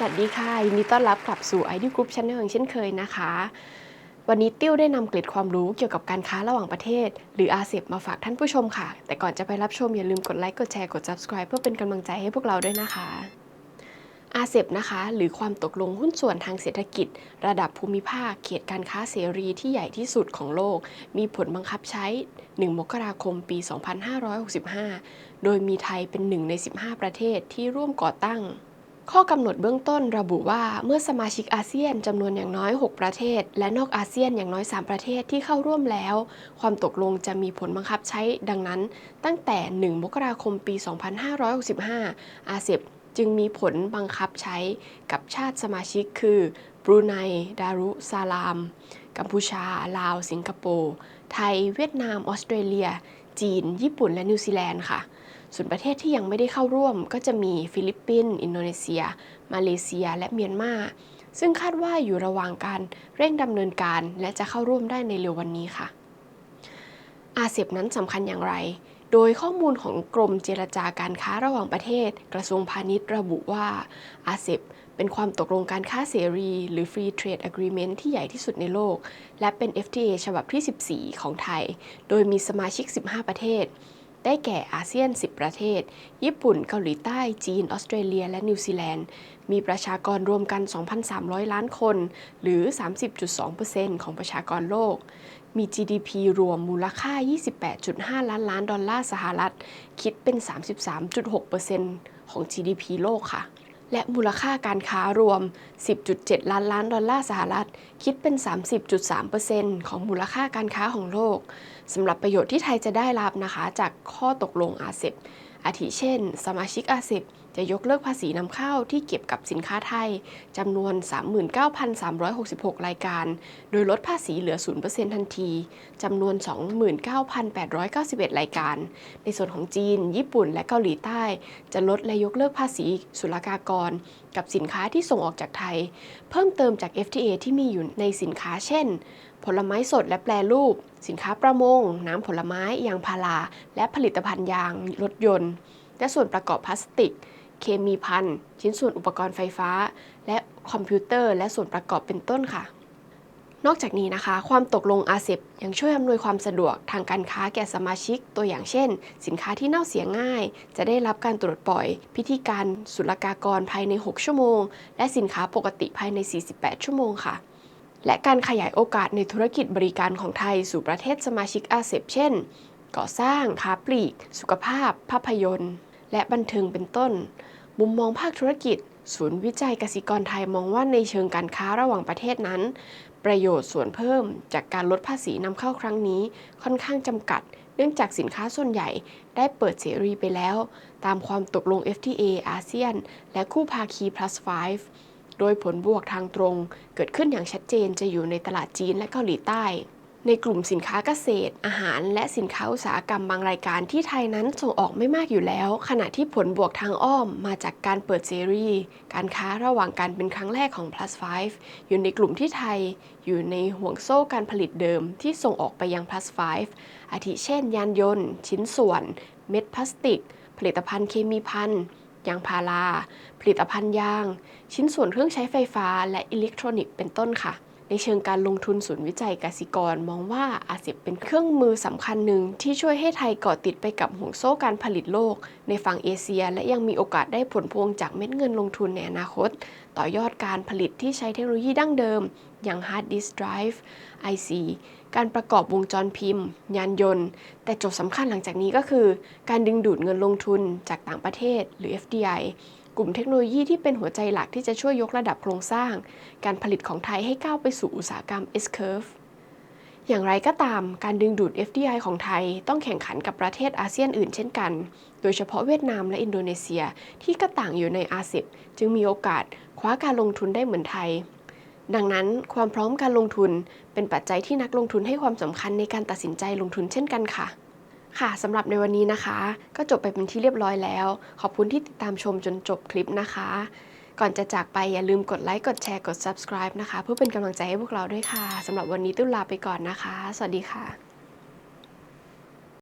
สวัสดีค่ะยินดีต้อนรับกลับสู่ ID Group Channel อย่งเช่นเคยนะคะ วันนี้ติ้วได้นำเกร็ดความรู้เกี่ยวกับการค้าระหว่างประเทศ หรืออาเซียมาฝากท่านผู้ชมค่ะ แต่ก่อนจะไปรับชมอย่าลืมกดไลค์กดแชร์กด subscribe เพื่อเป็นกำลังใจให้พวกเราด้วยนะคะอาเซบนะคะ หรือความตกลงหุ้นส่วนทางเศรษฐกิจ ระดับภูมิภาค เขตการค้าเสรีที่ใหญ่ที่สุดของโลก มีผลบังคับใช้ 1 มกราคมปี 2565 โดยมีไทยเป็นหนึ่งใน 15 ประเทศที่ร่วมก่อตั้ง ข้อกำหนดเบื้องต้นระบุว่าเมื่อสมาชิกอาเซียนจำนวนอย่างน้อย 6 ประเทศ และนอกอาเซียนอย่างน้อย 3 ประเทศที่เข้าร่วมแล้ว ความตกลงจะมีผลบังคับใช้ดังนั้น ตั้งแต่ 1 มกราคมปี 2565 อาเซียจึงมีผลบังคับใช้กับชาติสมาชิกคือบรูไน ดารุซาลาม กัมพูชา ลาว สิงคโปร์ ไทย เวียดนาม ออสเตรเลีย จีน ญี่ปุ่น และนิวซีแลนด์ค่ะ ส่วนประเทศที่ยังไม่ได้เข้าร่วม ก็จะมีฟิลิปปินส์อินโดนีเซีย มาเลเซีย และเมียนมาซึ่งคาดว่าอยู่ระหว่างการเร่งดำเนินการ และจะเข้าร่วมได้ในเร็ววันนี้ค่ะ อาเซียนั้นสำคัญอย่างไร โดยข้อมูลของกรมเจรจาการค้าระหว่างประเทศ กระทรวงพาณิชย์ระบุว่าอาเซียเป็นความตกลงการค้าเสรี หรือ Free Trade Agreement ที่ใหญ่ที่สุดในโลก และเป็น FTA ฉบับที่ 14 ของไทย โดยมีสมาชิก 15 ประเทศ ได้แก่อาเซียน 10 ประเทศ ญี่ปุ่น เกาหลีใต้ จีน ออสเตรเลีย และนิวซีแลนด์ มีประชากรรวมกัน 2,300 ล้านคน หรือ 30.2%ของประชากรโลก มี GDP รวมมูลค่า 28.5 ล้านล้านดอลลาร์สหรัฐ คิดเป็น 33.6%ของ GDP โลกค่ะ และมูลค่าการค้ารวม 10.7 ล้านล้านดอลลาร์สหรัฐ คิดเป็น 30.3%ของมูลค่าการค้าของโลกสำหรับประโยชน์ที่ไทยจะได้รับนะคะ จากข้อตกลงอาเซบอาทิเช่น สมาชิกอาเซบ จะยกเลิกภาษีนำเข้าที่เก็บกับสินค้าไทยจำนวน 39,366 รายการ โดยลดภาษีเหลือ 0%ทันทีจำนวน 29,891 รายการ ในส่วนของจีน ญี่ปุ่น และเกาหลีใต้ จะลดและยกเลิกภาษีศุลกากร กับสินค้าที่ส่งออกจากไทย เพิ่มเติมจาก FTA ที่มีอยู่ในสินค้าเช่น ผลไม้สดและแปรรูป สินค้าประมง น้ำผลไม้ ยางพารา และผลิตภัณฑ์ยางรถยนต์ และส่วนประกอบพลาสติก เคมีพันชิ้นส่วนอุปกรณ์ไฟฟ้า และคอมพิวเตอร์ และส่วนประกอบเป็นต้นค่ะ นอกจากนี้นะคะ ความตกลงอาเซบยังช่วยอำนวยความสะดวกทางการค้าแก่สมาชิก ตัวอย่างเช่น สินค้าที่เน่าเสียง่าย จะได้รับการตรวจปล่อย พิธีการศุลกากรภายใน 6 ชั่วโมง และสินค้าปกติภายใน 48 ชั่วโมงค่ะและการขยายโอกาสในธุรกิจบริการของไทยสู่ประเทศสมาชิกอาเซบเช่น ก่อสร้าง ค้าปลีก สุขภาพ ภาพยนตร์ และบันเทิงเป็นต้น มุมมองภาคธุรกิจ ศูนย์วิจัยกสิกรไทยมองว่าในเชิงการค้าระหว่างประเทศนั้น ประโยชน์ส่วนเพิ่มจากการลดภาษีนำเข้าครั้งนี้ค่อนข้างจำกัด เนื่องจากสินค้าส่วนใหญ่ได้เปิดเสรีไปแล้ว ตามความตกลง FTA อาเซียน และคู่ภาคี plus 5โดยผลบวกทางตรง เกิดขึ้นอย่างชัดเจนจะอยู่ในตลาดจีนและเกาหลีใต้ ในกลุ่มสินค้าเกษตร อาหาร และสินค้าอุตสาหกรรมบางรายการที่ไทยนั้นส่งออกไม่มากอยู่แล้ว ขณะที่ผลบวกทางอ้อมมาจากการเปิดเสรีการค้าระหว่างการเป็นครั้งแรกของ plus 5อยู่ในกลุ่มที่ไทย อยู่ในห่วงโซ่การผลิตเดิมที่ส่งออกไปยัง plus 5อาทิเช่น ยานยนต์ ชิ้นส่วน เม็ดพลาสติก ผลิตภัณฑ์เคมีภัณฑ์ยางพารา ผลิตภัณฑ์ยาง ชิ้นส่วนเครื่องใช้ไฟฟ้าและอิเล็กทรอนิกส์เป็นต้นค่ะ ในเชิงการลงทุนศูนย์วิจัยกสิกร มองว่าอาเซียเป็นเครื่องมือสำคัญหนึ่งที่ช่วยให้ไทยเกาะติดไปกับห่วงโซ่การผลิตโลก ในฝั่งเอเชีย และยังมีโอกาสได้ผลพวงจากเม็ดเงินลงทุนในอนาคต ต่อยอดการผลิตที่ใช้เทคโนโลยีดั้งเดิม อย่าง Hard Disk Drive IC การประกอบวงจรพิมพ์ ยานยนต์ แต่โจทย์สำคัญหลังจากนี้ก็คือ การดึงดูดเงินลงทุนจากต่างประเทศหรือ FDI กลุ่มเทคโนโลยีที่เป็นหัวใจหลักที่จะช่วยยกระดับโครงสร้าง การผลิตของไทยให้ก้าวไปสู่อุตสาหกรรม S-curve อย่างไรก็ตาม การดึงดูด FDI ของไทยต้องแข่งขันกับประเทศอาเซียนอื่นเช่นกัน โดยเฉพาะเวียดนามและอินโดนีเซียที่ก็ต่างอยู่ในอาเซียนจึงมีโอกาสคว้าการลงทุนได้เหมือนไทย ดังนั้นความพร้อมการลงทุนเป็นปัจจัยที่นักลงทุนให้ความสำคัญในการตัดสินใจลงทุนเช่นกันค่ะ ค่ะสำหรับในวันนี้นะคะ ก็จบไปเป็นที่เรียบร้อยแล้ว ขอบคุณที่ติดตามชมจนจบคลิปนะคะ ก่อนจะจากไปอย่าลืมกดไลค์กดแชร์กด subscribe นะคะ เพื่อเป็นกำลังใจให้พวกเราด้วยค่ะสำหรับวันนี้ตุ้ลาไปก่อนนะคะ สวัสดีค่ะ